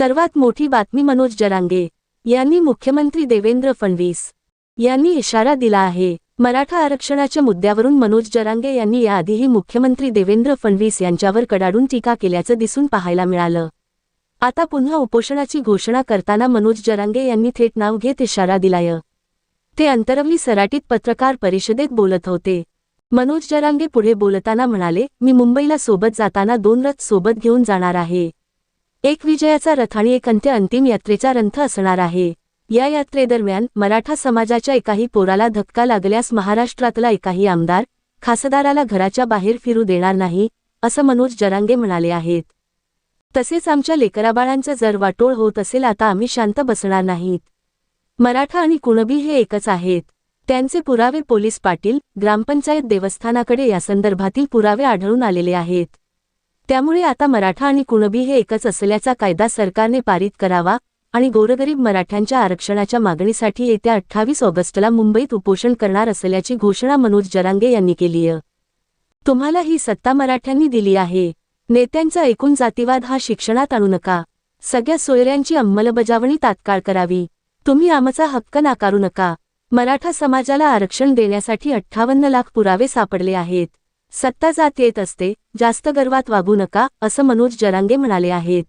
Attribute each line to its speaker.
Speaker 1: सर्वात मोठी बातमी मनोज जरांगे यांनी मुख्यमंत्री देवेंद्र फडणवीस यांनी इशारा दिला आहे. मराठा आरक्षणाच्या मुद्द्यावरून मनोज जरांगे यांनी याआधीही मुख्यमंत्री देवेंद्र फडणवीस यांच्यावर कडाडून टीका केल्याचं दिसून पाहायला मिळालं. आता पुन्हा उपोषणाची घोषणा करताना मनोज जरांगे यांनी थेट नाव घेत इशारा दिलाय. ते अंतरवली सराटीत पत्रकार परिषदेत बोलत होते. मनोज जरांगे पुढे बोलताना म्हणाले मी मुंबईला सोबत जाताना दोन रथ सोबत घेऊन जाणार आहे. एक विजयाचा रथ आणि एक अंत्य अंतिम यात्रेचा रंथ असणार आहे. या यात्रेदरम्यान मराठा समाजाच्या एकाही पोराला धक्का लागल्यास महाराष्ट्रातला एकाही आमदार खासदाराला घराच्या बाहेर फिरू देणार नाही असं मनोज जरांगे म्हणाले आहेत. तसेच आमच्या लेकराबाळांचं जर वाटोळ होत असेल आता आम्ही शांत बसणार नाहीत. मराठा आणि कुणबी हे एकच आहेत. त्यांचे पुरावे पोलीस पाटील ग्रामपंचायत देवस्थानाकडे यासंदर्भातील पुरावे आढळून आलेले आहेत. त्यामुळे आता मराठा आणि कुणबी हे एकच असल्याचा कायदा सरकारने पारित करावा आणि गोरगरीब मराठ्यांच्या आरक्षणाच्या मागणीसाठी येत्या अठ्ठावीस ऑगस्टला मुंबईत उपोषण करणार असल्याची घोषणा मनोज जरांगे यांनी केलीय तुम्हाला ही सत्ता मराठ्यांनी दिली आहे. नेत्यांचा एकूण जातीवाद हा शिक्षणात आणू नका. सगळ्या सोयऱ्यांची अंमलबजावणी तात्काळ करावी. तुम्ही आमचा हक्क नाकारू नका. मराठा समाजाला आरक्षण देण्यासाठी अठ्ठावन्न लाख पुरावे सापडले आहेत. सत्ता जात येत असते जास्त गर्वात वागू नका असं मनोज जरांगे म्हणाले आहेत.